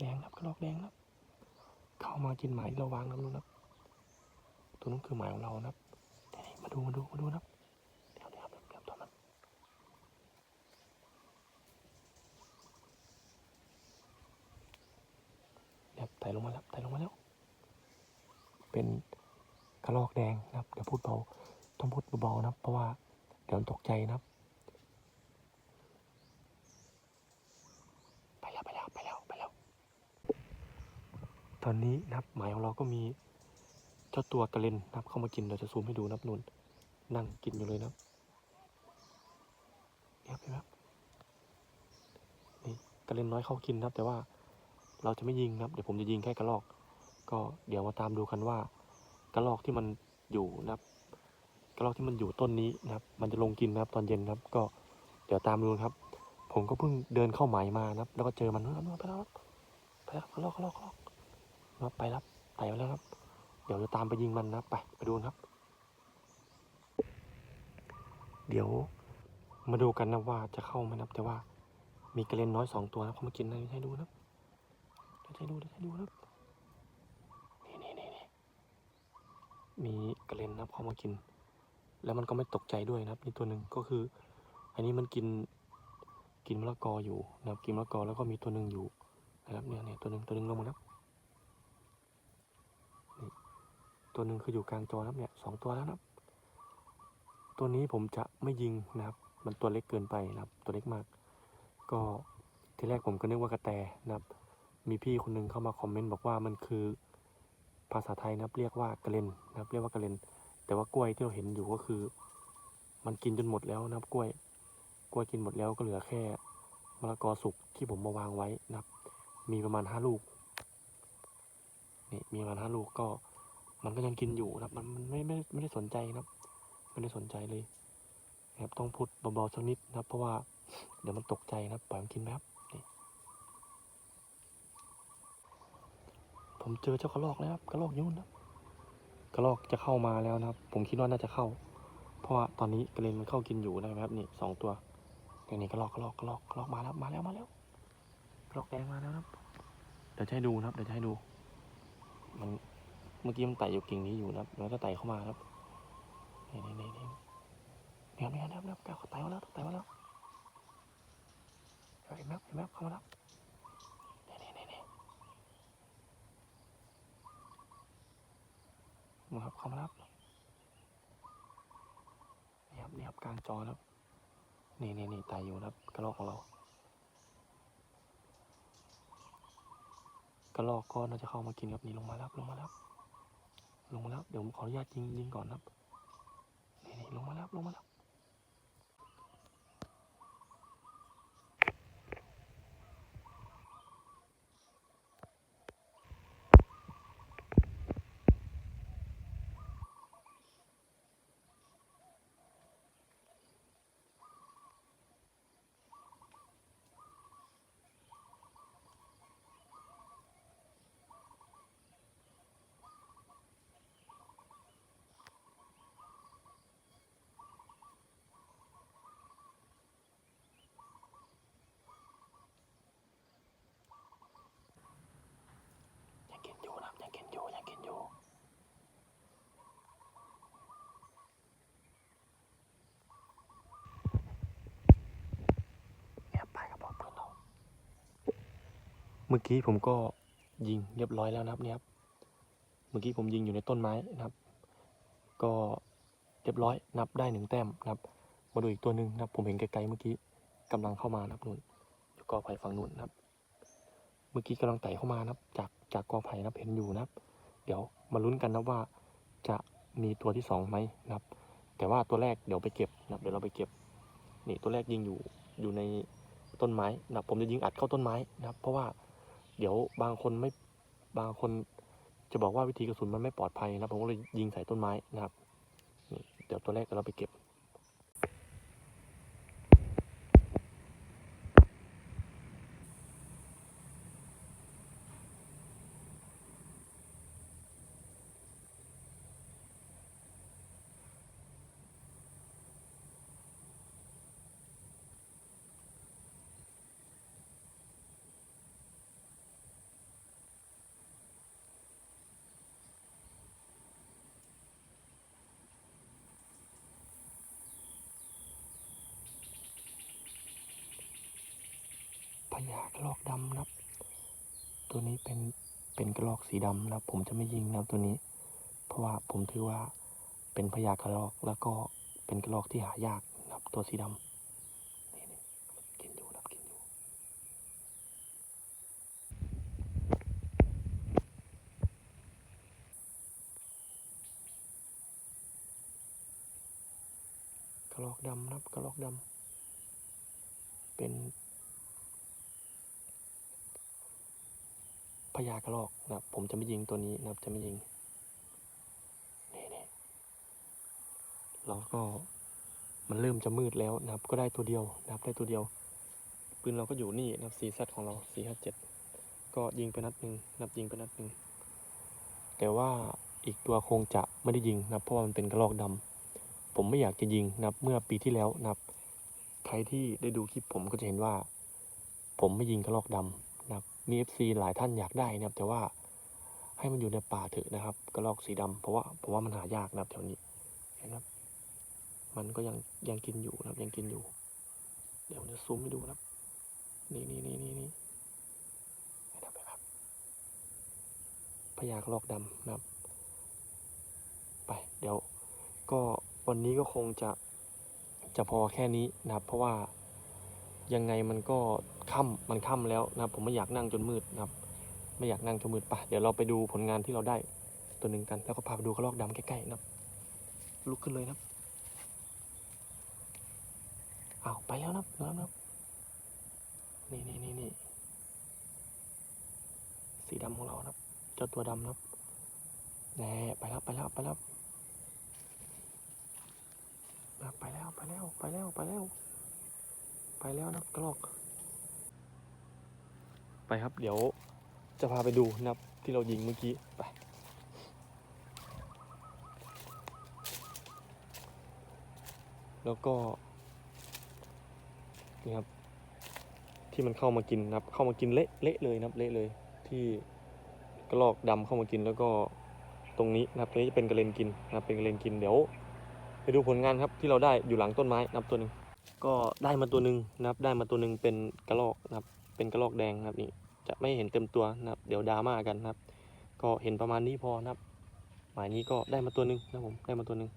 แดงครับกระรอกแดงครับ เข้ามากินหมายที่เราวางนะนู่นครับตัวนู้นคือหมายของเรานะครับมาดูมาดูมาดูนะครับเดี๋ยวเดี๋ยวเดี๋ยวเดี๋ยวตัวมันเดี๋ยวไต่ลงมาแล้วไต่ลงมาแล้ว เป็นกระรอกแดงนะครับ เดี๋ยวพูดเบาต้องพูดเบาๆนะเพราะว่าเดี๋ยวตกใจนะครับ ไปแล้วไปแล้วไปแล้วไปแล้ว ตอนนี้นะครับหมายของเราก็มีเจ้าตัวกระเลนนะครับเข้ามากินเราจะซูมให้ดูนะครับนุ่นนั่งกินอยู่เลยนะครับเนี่ยเห็นไหมครับนี่กระเลนน้อยเข้ากินนะครับ แต่ว่าเราจะไม่ยิงนะครับ เดี๋ยวผมจะยิงแค่กระรอก ก็เดี๋ยวมาตามดูกันว่ากระรอกที่มันอยู่นะครับกระรอกที่มันอยู่ต้นนี้นะครับ มันจะลงกินนะครับตอนเย็นนะครับ ก็เดี๋ยวตามดูครับ ผมก็เพิ่งเดินเข้าหมายมานะครับ แล้วก็เจอมันนู่นนู่นไปแล้วไปแล้วกระรอกกระรอกกระรอก ครับไปแล้วไต่ไปแล้วครับ เดี๋ยวจะตามไปยิงมันนะไปไปดูนะครับ เดี๋ยวมาดูกันนะว่าจะเข้าไหมนะครับแต่ว่า มีกระเลนน้อยสองตัวนะเขามากินนะให้ดูนะเดี๋ยวให้ดูเดี๋ยวให้ดูนะครับนี่นี่นี่มีกระเลนนะเขามากิน แล้วมันก็ไม่ตกใจด้วยนะครับนี่ตัวหนึ่งก็คือ อันนี้มันกินกินมะละกออยู่นะครับกินมะละกอแล้วก็มีตัวหนึ่งอยู่นะครับเนี่ยเนี่ยตัวหนึ่งตัวหนึ่งลงมาแล้วนี่ ตัวหนึ่งคืออยู่กลางจอครับเนี่ยสองตัวแล้วนะครับตัวนี้ผมจะไม่ยิงนะครับ มันตัวเล็กเกินไปนะครับ ตัวเล็กมาก ก็ทีแรกผมก็นึกว่ากระแตนะครับ มีพี่คนหนึ่งเข้ามาคอมเมนต์บอกว่ามันคือภาษาไทยนะครับเรียกว่ากระเลนนะครับ เรียกว่ากระเลน แต่ว่ากล้วยที่เราเห็นอยู่ก็คือ มันกินจนหมดแล้วนะครับ กล้วย กล้วยกินหมดแล้วก็เหลือแค่มะละกอสุกที่ผมมาวางไว้นะครับ มีประมาณห้าลูก นี่มีประมาณห้าลูกก็ มันก็ยังกินอยู่นะครับ มันมันไม่ไม่ไม่ได้สนใจนะครับไม่ได้สนใจเลยนะครับต้องพูดเบาๆสักนิดนะครับ เพราะว่าเดี๋ยวมันตกใจนะครับปล่อยมันกินไหมครับนี่ผมเจอเจ้ากระรอกแล้วครับกระรอกยุ่นนะครับกระรอกจะเข้ามาแล้วนะครับ ผมคิดว่าน่าจะเข้า เพราะว่าตอนนี้กระเลนมันเข้ากินอยู่นะครับนี่สองตัวนี่นี่กระรอกกระรอกกระรอกกระรอกมาแล้วมาแล้วมาแล้วกระรอกแดงมาแล้วนะครับ เดี๋ยวจะให้ดูนะครับ เดี๋ยวจะให้ดู มัน เมื่อกี้มันไต่อยู่กิ่งนี้อยู่นะครับแล้วก็ไต่เข้ามาครับนี่นี่นี่นี่เนี่ยเนี่ยเนี่ยเนี่ยก้าไต่มาแล้วไต่มาแล้วเห็นไหมเห็นไหมเข้ามาแล้วนี่นี่นี่นี่มาครับเข้ามาแล้วนี่ครับนี่ครับกลางจอแล้วนี่นี่นี่ไต่อยู่นะครับกระรอกของเรากระรอกก็น่าจะเข้ามากินครับนี่ลงมาแล้วลงมาแล้ว ลงมาแล้ว เดี๋ยวผมขออนุญาตยิงยิงก่อนนะครับ นี่นี่ลงมาแล้วลงมาแล้ว ยังกินอยู่นะครับยังกินอยู่ยังกินอยู่เนี่ยไปกับบอกเพื่อนเราเมื่อกี้ผมก็ยิงเรียบร้อยแล้วนะครับเนี่ยครับเมื่อกี้ผมยิงอยู่ในต้นไม้นะครับ ก็เรียบร้อยนับได้หนึ่งแต้มนะครับ มาดูอีกตัวหนึ่งนะครับ ผมเห็นไกลๆเมื่อกี้กำลังเข้ามานะครับนู่นอยู่กอไผ่ฝั่งนู่นนะครับ เมื่อกี้กำลังไต่เข้ามานะครับ จาก จากกอไผ่นะครับเห็นอยู่นะครับ เดี๋ยวมาลุ้นกันนะว่าจะมีตัวที่สองไหมนะครับ แต่ว่าตัวแรกเดี๋ยวไปเก็บนะครับ เดี๋ยวเราไปเก็บ นี่ตัวแรกยิงอยู่อยู่ในต้นไม้นะครับ ผมจะยิงอัดเข้าต้นไม้นะครับ เพราะว่าเดี๋ยวบางคนไม่บางคนจะบอกว่าวิธีกระสุนมันไม่ปลอดภัยนะผมก็เลยยิงใส่ต้นไม้นะครับนี่เดี๋ยวตัวแรกเดี๋ยวเราไปเก็บ ญากระรอกดำนะครับ ตัวนี้เป็นเป็นกระรอกสีดำนะครับ ผมจะไม่ยิงนะครับตัวนี้ เพราะว่าผมถือว่าเป็นพญากระรอกแล้วก็เป็นกระรอกที่หายากนะครับ ตัวสีดำนี่นี่กินอยู่นะครับกินอยู่กระรอกดำนะครับกระรอกดำเป็น ญากระรอกนะครับ ผมจะไม่ยิงตัวนี้นะครับ จะไม่ยิง นี่นี่แล้วก็มันเริ่มจะมืดแล้วนะครับ ก็ได้ตัวเดียวนะครับ ได้ตัวเดียว ปืนเราก็อยู่นี่นะครับสีซัดของเราสี่ห้าเจ็ดก็ยิงไปนัดหนึ่งนะครับยิงไปนัดหนึ่งแต่ว่าอีกตัวคงจะไม่ได้ยิงนะครับ เพราะว่ามันเป็นกระรอกดำผมไม่อยากจะยิงนะครับ เมื่อปีที่แล้วนะครับ ใครที่ได้ดูคลิปผมก็จะเห็นว่า ผมไม่ยิงกระรอกดำนะครับ มี FC หลายท่านอยากได้นะครับ แต่ว่าให้มันอยู่ในป่าเถอะนะครับ กระรอกสีดำเพราะว่าผมว่ามันหายากนะครับแถวนี้เห็นไหมครับ มันก็ยังยังกินอยู่นะครับ ยังกินอยู่ เดี๋ยวจะซูมให้ดูนะครับ นี่นี่นี่นี่นี่นไหมครับพญากระรอกดำนะครับ ไปเดี๋ยวก็วันนี้ก็คงจะจะพอแค่นี้นะครับ เพราะว่า ยังไงมันก็ค่ำมันค่ำแล้วนะครับ ผมไม่อยากนั่งจนมืดนะครับ ไม่อยากนั่งจนมืดปะเดี๋ยวเราไปดูผลงานที่เราได้ตัวหนึ่งกัน แล้วก็พาไปดูกระรอกดำใกล้ๆนะครับ ลุกขึ้นเลยนะครับอ้าวไปแล้วนะครับแล้วนะครับนี่นี่นี่นี่สีดำของเรานะครับ เจ้าตัวดำนะครับแน่ไปแล้วไปแล้วไปแล้วไปแล้วไปแล้วไปแล้วไปแล้ว ไปแล้วนะกระรอก ไปครับ เดี๋ยวจะพาไปดูนะครับที่เรายิงเมื่อกี้ ไปแล้วก็ นี่ครับ ที่มันเข้ามากินนะครับ เข้ามากินเละเละเลยนะครับ เละเลย ที่กระรอกดำเข้ามากินแล้วก็ตรงนี้นะครับตรงนี้จะเป็นกระเลนกินนะครับเป็นกระเลนกินเดี๋ยว ไปดูผลงานครับที่เราได้อยู่หลังต้นไม้นะครับตัวหนึ่ง ก็ได้มาตัวหนึ่งนะครับ ได้มาตัวหนึ่งเป็นกระรอกนะครับ เป็นกระรอกแดงนะครับนี่จะไม่เห็นเต็มตัวนะครับ เดี๋ยวดราม่ากันนะครับ ก็เห็นประมาณนี้พอนะครับ หมายนี้ก็ได้มาตัวหนึ่งนะผมได้มาตัวหนึ่ง